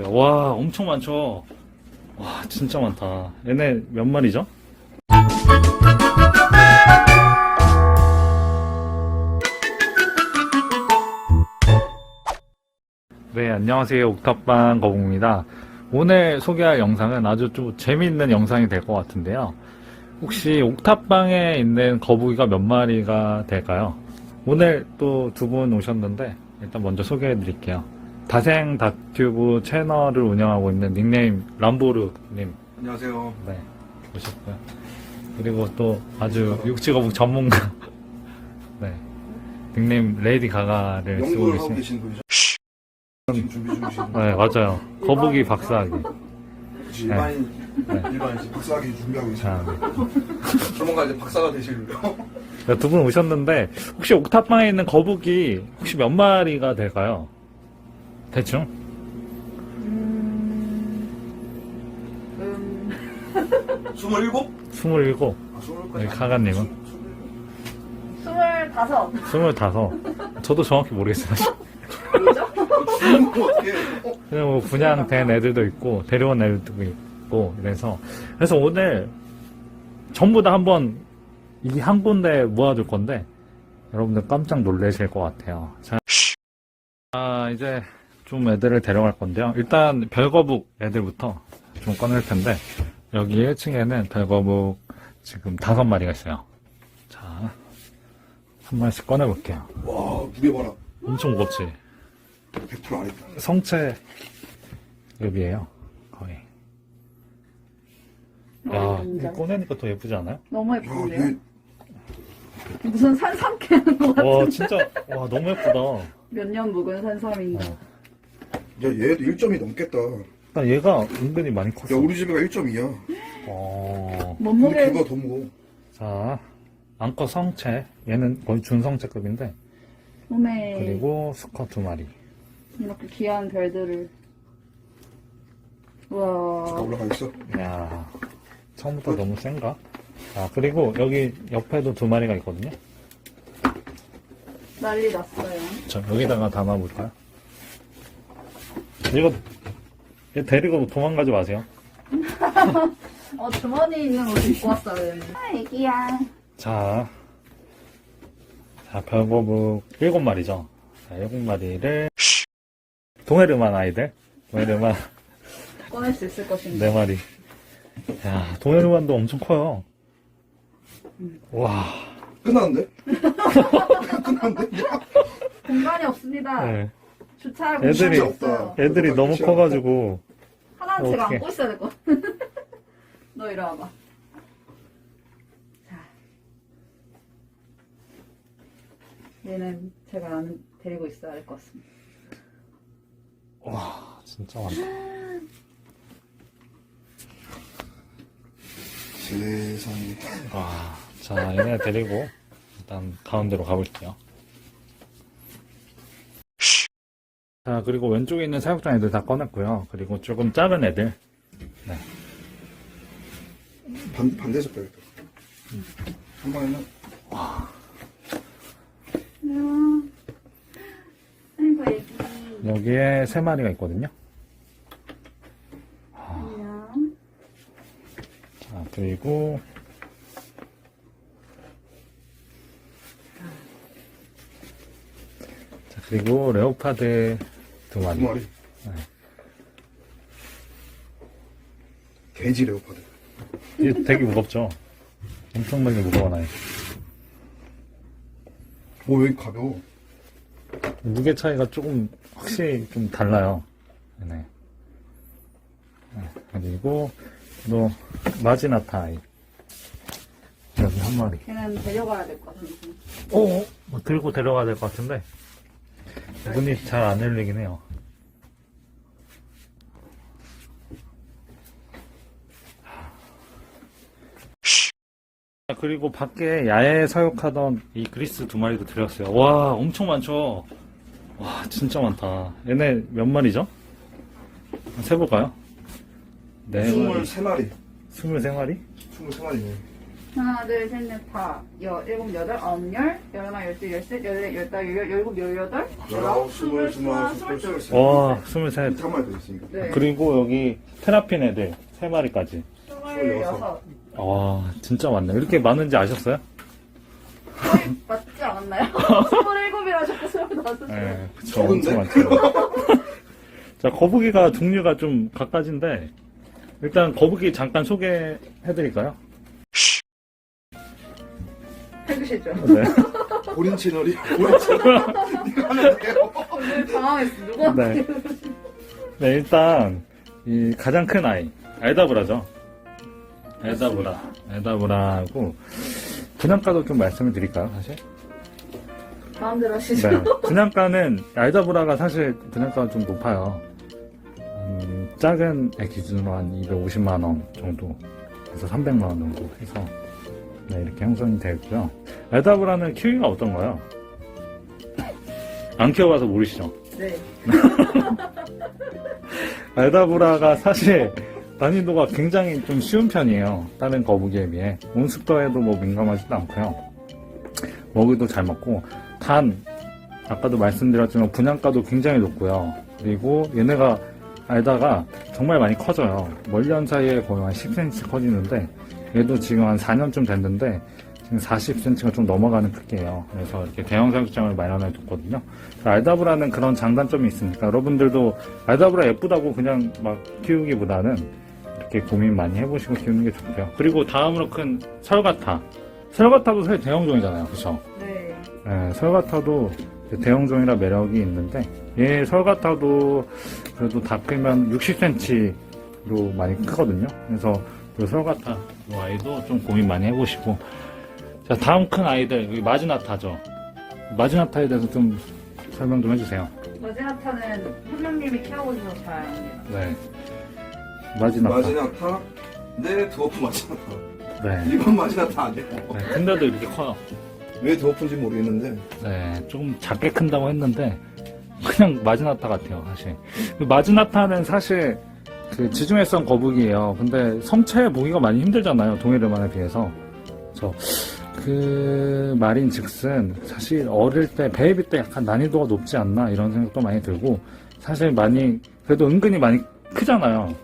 들어왔어요. 와, 엄청 많죠? 와, 진짜 많다. 얘네 몇 마리죠? 네, 안녕하세요. 옥탑방 거북입니다. 오늘 소개할 영상은 아주 좀 재미있는 영상이 될 것 같은데요. 혹시 옥탑방에 있는 거북이가 몇 마리가 될까요? 오늘 또 두 분 오셨는데 일단 먼저 소개해 드릴게요. 다생 다큐브 채널을 운영하고 있는 닉네임 람보르님 안녕하세요. 네, 오셨고요. 그리고 또 아주 육지거북 전문가 네, 닉네임 레이디 가가를 쓰고 연구를 하고 계신 계신 분이죠? 지금 준비 중이신 네, 맞아요. 거북이 박사하기. 그치, 일반인 네. 일반인 이제 박사학위 준비하고 계신 자, 네. 조만간 이제 박사가 되시려고. 두분 오셨는데 혹시 옥탑방에 있는 거북이 혹시 몇 마리가 될까요? 대충? 스물일곱? 27, 아, 스물까지. 네, 가가님은? 스물다섯. 25. 저도 정확히 모르겠어요. 스물? 어? 그냥 뭐 분양된 애들도 있고 데려온 애들도 있고 그래서 그래서 오늘 전부 다 한번 이 한 군데 모아둘 건데 여러분들 깜짝 놀라실 것 같아요. 자, 아, 이제 좀 애들을 데려갈 건데요. 일단 별거북 애들부터 좀 꺼낼 텐데 여기 1층에는 별거북 지금 다섯 마리가 있어요. 자, 한 마리씩 꺼내볼게요. 와, 무게 봐라. 엄청 무겁지? 100% 아니다. 성체 엽이에요 거의 야 이거 꺼내니까 더 예쁘지 않아요? 너무 야, 예쁜데요? 얘 무슨 산삼 캐는 것 같은 와 진짜 와 너무 예쁘다 몇 년 묵은 산삼인가. 어. 야, 얘도 1점이 넘겠다. 야, 나 얘가 은근히 많이 컸어 우리 집애가 1점이야. 어, 근데 몸무게 걔보다 더 무거워. 자 암컷 성체 얘는 거의 준성체급인데 몸에 그리고 수컷 두 마리 이렇게 귀한 별들을. 다 우와. 올라가 있어. 야 처음부터 너무 센가? 자 그리고 여기 옆에도 두 마리가 있거든요 난리 났어요. 자 여기다가 담아볼까요? 이거 얘 데리고 도망가지 마세요 어, 주머니 있는 옷 입고 왔어 요. 아, 애기야. 자, 자, 별거북 일곱 마리죠. 자, 일곱 마리를 동해르만 아이들, 동해르만 꺼낼 수 있을 것인가. 네 마리. 야, 동해르만도 엄청 커요. 와, 끝났는데? 끝났는데? 야, 공간이 없습니다. 네. 주차할 애들이- 공간이 없어요. 애들이 너무 커가지고 하나는 제가 어떡해. 안고 있어야 될것 같아. 너 이리 와봐. 자. 얘는 제가 안 데리고 있어야 될것 같습니다. 와, 진짜 많다. 세상에. 와, 자, 얘네 데리고 일단 가운데로 가볼게요. 자, 그리고 왼쪽에 있는 사육장 애들 다 꺼냈고요. 그리고 조금 작은 애들. 반, 반대에서 빼야겠다. 한 방에는 안녕. 아이고, 애기. 여기에 세 마리가 있거든요. 안녕. 자, 그리고 자, 그리고 레오파드 두 마리. 두 마리. 네. 돼지 레오파드. 이게 되게 무겁죠? 엄청나게 무거워나요. 오, 왜 이렇게 가벼워? 무게 차이가 조금 확실히 좀 달라요. 네. 네, 그리고 또 마지나타 아이. 여기 한 마리. 걔는 데려가야 될 것 같은데. 어, 뭐 들고 데려가야 될 것 같은데 문이 잘 안 열리긴 해요. 아, 그리고 밖에 야외 사육하던 이 그리스 두 마리도 들였어요. 와, 엄청 많죠? 와, 진짜 많다. 얘네 몇 마리죠? 세볼까요? 네 마리. 23마리. 23마리? 23마리네. 하나, 둘, 셋, 넷, 다. 여, 일곱, 여덟, 아홉, 열, 열하나, 열둘, 열셋, 열넷, 열다, 열, 열일곱, 열여덟, 열아홉, 스물, 스물하나, 스물둘. 와, 스물셋. 이렇게 한 마리 더 있으니까. 네. 그리고 여기 테라핀 애들 세 마리까지. 스물여섯. 와, 진짜 많네. 이렇게 많은지 아셨어요? 거의 맞지 않았나요? 스물일곱이라 자꾸 스물다섯. 네, 그쵸. 적은데? 엄청 많죠. 자, 거북이가 종류가 좀 각가지인데, 일단 거북이 잠깐 소개해드릴까요? 해주시죠. 네. 고린 채널이 고린 채널. 네가 하면 돼요. 오늘 당황했어. 누가? 네. 네, 일단, 이 가장 큰 아이, 알다브라죠. 알다브라. 알다브라고, 분양가도 좀 말씀을 드릴까요, 사실? 마음대로 하시죠. 네. 분양가는, 알다브라가 사실 분양가가 좀 높아요. 음, 작은 애 기준으로 한 250만 원 정도, 그래서 300만 원 정도 해서, 네, 이렇게 형성이 되고요. 알다브라는 키위가 어떤가요? 안 키워봐서 모르시죠? 네. 알다브라가 사실 난이도가 굉장히 좀 쉬운 편이에요. 다른 거북이에 비해. 온습도에도 뭐 민감하지도 않고요. 먹이도 잘 먹고, 단, 아까도 말씀드렸지만 분양가도 굉장히 높고요. 그리고 얘네가 알다가 정말 많이 커져요. 멀리 한 사이에 거의 한 10cm 커지는데, 얘도 지금 한 4년쯤 됐는데, 지금 40cm가 좀 넘어가는 크기예요. 그래서 이렇게 대형 사육장을 마련해 뒀거든요. 알다브라는 그런 장단점이 있으니까 여러분들도 알다브라 예쁘다고 그냥 막 키우기보다는 이렇게 고민 많이 해보시고 키우는 게 좋고요. 그리고 다음으로 큰 설가타. 설가타도 사실 대형종이잖아요. 그쵸? 네. 네, 설가타도 대형종이라 매력이 있는데 얘 설가타도 그래도 다 크면 60cm로 많이 크거든요. 그래서 그 설가타 이 아이도 좀 고민 많이 해보시고 자 다음 큰 아이들 여기 마지나타죠. 마지나타에 대해서 좀 설명 좀 해주세요. 마지막타는 현명님이 키워보셔서 잘 압니다. 네. 마지나타. 마지나타. 네, 드워프 마지나타. 네. 일반 마지나타 아니에요. 네. 근데도 이렇게 커요. 왜 드워프인지 모르겠는데. 네. 조금 작게 큰다고 했는데 그냥 마지나타 같아요, 사실. 그 마지나타는 사실 그 지중해성 거북이에요. 근데 성체 보기가 많이 힘들잖아요, 동해르만에 비해서. 그래서 그 말인 즉슨 사실 어릴 때 베이비 때 약간 난이도가 높지 않나 이런 생각도 많이 들고 사실 많이 그래도 은근히 많이 크잖아요.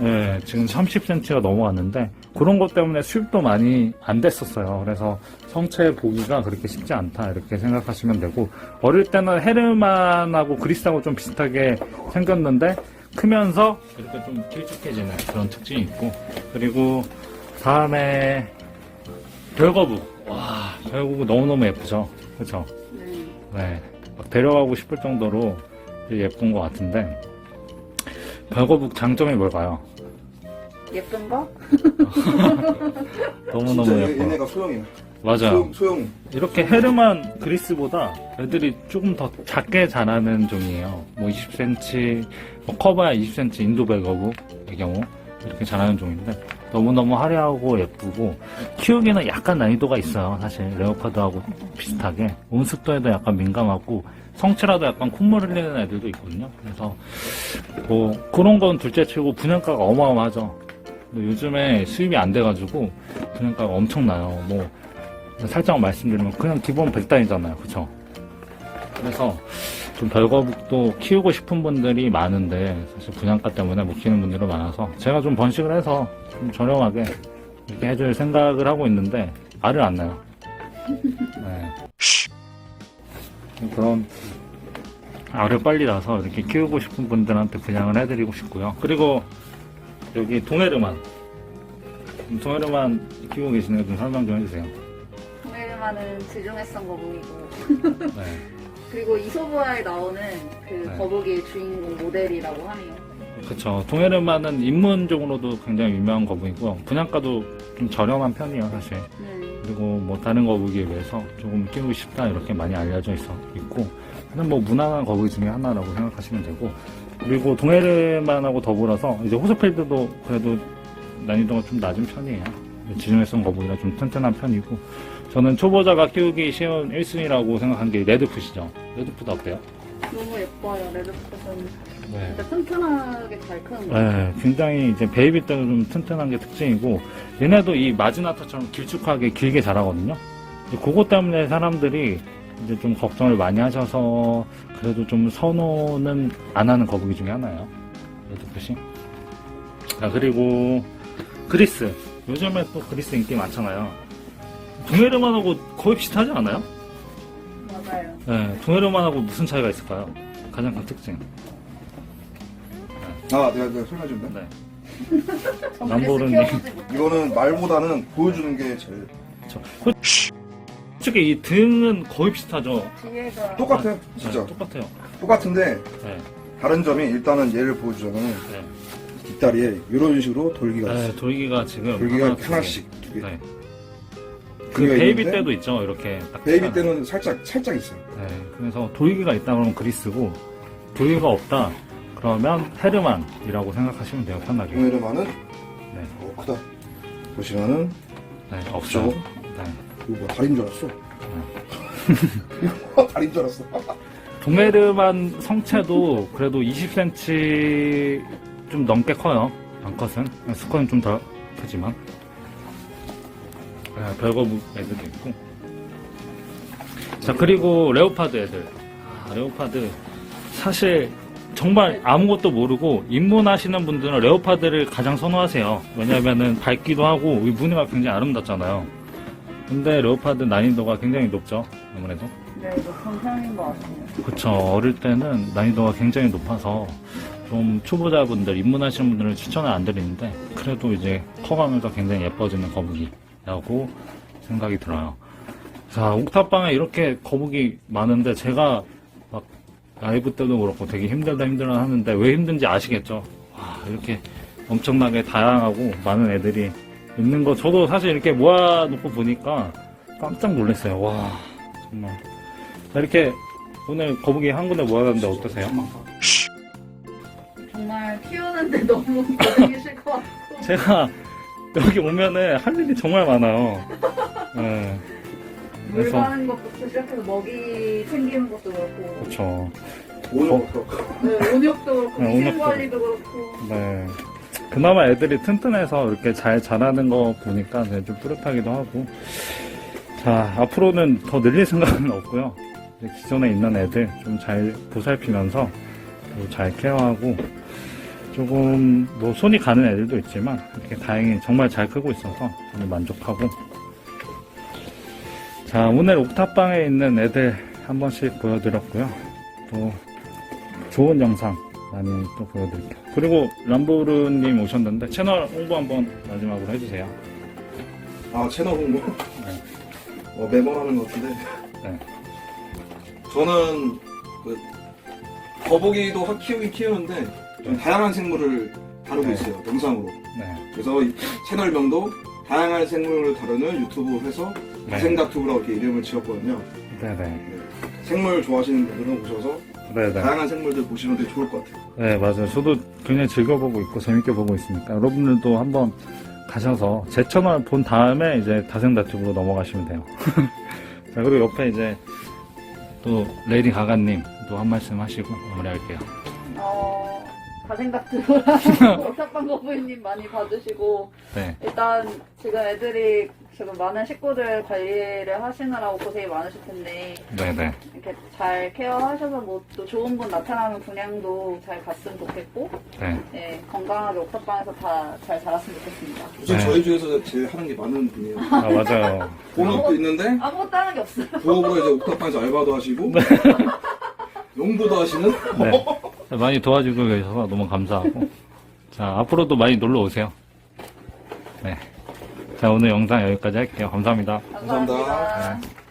네, 지금 30cm가 넘어갔는데 그런 것 때문에 수입도 많이 안 됐었어요. 그래서 성체 보기가 그렇게 쉽지 않다 이렇게 생각하시면 되고 어릴 때는 헤르만하고 그리스하고 좀 비슷하게 생겼는데 크면서 이렇게 좀 길쭉해지는 그런 특징이 있고 그리고 다음에 별거북 와 별거북 너무너무 예쁘죠 그렇죠 네. 네, 막 데려가고 싶을 정도로 예쁜 것 같은데 별거북 장점이 뭘까요? 예쁜 거? 너무너무 진짜 얘- 예뻐. 얘네가 소형이야. 맞아요. 소형, 소형. 이렇게 헤르만 그리스보다 애들이 조금 더 작게 자라는 종이에요. 뭐 20cm, 뭐 커봐야 20cm 인도 백어북의 경우 이렇게 자라는 종인데 너무너무 화려하고 예쁘고 키우기는 약간 난이도가 있어요. 사실 레오파드하고 비슷하게 온습도에도 약간 민감하고 성체라도 약간 콧물 흘리는 애들도 있거든요. 그래서 뭐 그런 건 둘째 치고 분양가가 어마어마하죠. 근데 요즘에 수입이 안 돼가지고 분양가가 엄청나요. 뭐 살짝 말씀드리면 그냥 기본 100단이잖아요. 그쵸? 그래서 좀 별거북도 키우고 싶은 분들이 많은데 사실 분양가 때문에 못 키우는 분들이 많아서 제가 좀 번식을 해서 좀 저렴하게 이렇게 해줄 생각을 하고 있는데 알을 안 나요. 네. 그런 알을 빨리 나서 이렇게 키우고 싶은 분들한테 분양을 해드리고 싶고요. 그리고 여기 동해르만 동해르만 키우고 계시는 좀 설명 좀 해주세요. 동해르마는 지중해성 거북이고 네. 그리고 이소부아에 나오는 그 네. 거북이의 주인공 모델이라고 하네요. 그쵸. 동해르마는 입문적으로도 굉장히 유명한 거북이고요. 분양가도 좀 저렴한 편이에요, 사실. 네. 그리고 뭐 다른 거북이에 비해서 조금 키우기 쉽다 이렇게 많이 알려져 있어 있고 그냥 뭐 무난한 거북이 중에 하나라고 생각하시면 되고 그리고 동해르만하고 더불어서 이제 호스필드도 그래도 난이도가 좀 낮은 편이에요. 지중해성 거북이라 좀 튼튼한 편이고 저는 초보자가 키우기 쉬운 1순위라고 생각한 게 레드풋이죠. 레드풋 어때요? 너무 예뻐요 레드푸드는. 네. 진짜 튼튼하게 잘 크는 거예요. 네, 굉장히 이제 베이비 때는 좀 튼튼한 게 특징이고 얘네도 이 마지나타처럼 길쭉하게 길게 자라거든요. 이제 그것 때문에 사람들이 이제 좀 걱정을 많이 하셔서 그래도 좀 선호는 안 하는 거북이 중에 하나예요. 레드풋이. 자 그리고 그리스. 요즘에 또 그리스 인기 많잖아요. 동해르만하고 거의 비슷하지 않아요? 맞아요. 네, 동해르만하고 무슨 차이가 있을까요? 가장 큰 특징. 아 내가 내가 설명 좀 해. 네. 못해요. 이거는 말보다는 보여주는 게 제일 저, 솔직히 이 등은 거의 비슷하죠. 뒤에가 똑같아 진짜 네, 똑같아요. 똑같은데 네, 다른 점이 일단은 얘를 보여주자면 네. 뒷다리에 이런 식으로 돌기가 네, 있어. 돌기가 지금 돌기가 하나, 두 개. 하나씩 두 개. 네. 그 베이비 있는데 때도 있죠. 이렇게 딱 베이비. 때는 살짝 살짝 있어요. 네, 그래서 돌기가 있다 그러면 그리스고 돌기가 없다 그러면 헤르만이라고 생각하시면 돼요. 편하게. 동해르마는 네, 어 크다. 보시면은 네 없죠. 네. 이거 뭐 다리인 줄 알았어. 이거 다리인 줄 알았어. 동메르만 성체도 그래도 20cm 좀 넘게 커요. 암컷은. 수컷은 좀 더 크지만. 네, 별거 애들도 있고. 자, 그리고 레오파드 애들. 아, 레오파드. 사실 정말 아무것도 모르고 입문하시는 분들은 레오파드를 가장 선호하세요. 왜냐면은 밝기도 하고 이 무늬가 굉장히 아름답잖아요. 근데 레오파드 난이도가 굉장히 높죠. 아무래도. 네, 높은 편인 것 같아요. 그쵸. 어릴 때는 난이도가 굉장히 높아서 좀 초보자분들, 입문하시는 분들은 추천을 안 드리는데 그래도 이제 커가면서 굉장히 예뻐지는 거북이 라고 생각이 들어요. 자, 옥탑방에 이렇게 거북이 많은데 제가 막 라이브 때도 그렇고 되게 힘들다 힘들다 하는데 왜 힘든지 아시겠죠? 와, 이렇게 엄청나게 다양하고 많은 애들이 있는 거 저도 사실 이렇게 모아놓고 보니까 깜짝 놀랐어요. 와, 정말. 자, 이렇게 오늘 거북이 한 군데 모아놨는데 어떠세요? 정말 키우는데 너무 고생이 싫것 같고. 제가 여기 오면은 할 일이 정말 많아요. 네, 물 그래서- 가는 것부터 시작해서 먹이 챙기는 것도 그렇고. 그쵸. 오늘부터 네, 온욕도 그렇고, 네, 위생 온욕도. 관리도 그렇고. 네. 그나마 애들이 튼튼해서 이렇게 잘 자라는 거 보니까 되게 좀 뿌듯하기도 하고. 자, 앞으로는 더 늘릴 생각은 없고요. 이제 기존에 있는 애들 좀 잘 보살피면서 잘 케어하고 조금 뭐 손이 가는 애들도 있지만 이렇게 다행히 정말 잘 크고 있어서 저는 만족하고. 자 오늘 옥탑방에 있는 애들 한 번씩 보여드렸고요. 또 좋은 영상 많이 또 보여드릴게요. 그리고 람보르님 오셨는데 채널 홍보 한번 마지막으로 해주세요. 아 채널 홍보? 어, 매번 하는 것 같은데. 네. 저는 그 거북이도 하- 키우긴 키우는데 좀 다양한 생물을 다루고 네. 있어요 영상으로 네. 그래서 이 채널명도 다양한 생물을 다루는 유튜브 해서 네. 다생다투브라고 이렇게 이름을 지었거든요 네네 생물 좋아하시는 분들은 오셔서 네네 다양한 생물들 보시면 되게 좋을 것 같아요 네, 맞아요. 저도 굉장히 즐겨보고 있고 재밌게 보고 있으니까 여러분들도 한번 가셔서 제 채널 본 다음에 이제 다생다튜브로 넘어가시면 돼요. 자, 그리고 옆에 이제 또 레이디 가가님도 한 말씀 하시고 마무리할게요. 어, 다생각들랑 옥탑방 거부님 많이 봐주시고, 네, 일단 지금 애들이 지금 많은 식구들 관리를 하시느라고 고생이 많으실 텐데, 네네. 이렇게 잘 케어하셔서 뭐 또 좋은 분 나타나면 분양도 잘 갔으면 좋겠고, 네. 네, 건강하게 옥탑방에서 다 잘 자랐으면 좋겠습니다. 우선 네. 저희 중에서 제일 하는 게 많은 분이에요 아, 맞아요. 본업도 있는데 아무것도 하는 게 없어요. 부업으로 이제 옥탑방에서 알바도 하시고 농부도 하시는 네. 많이 도와주고 계셔서 너무 감사하고. 자, 앞으로도 많이 놀러 오세요. 네. 자, 오늘 영상 여기까지 할게요. 감사합니다. 감사합니다. 감사합니다. 네.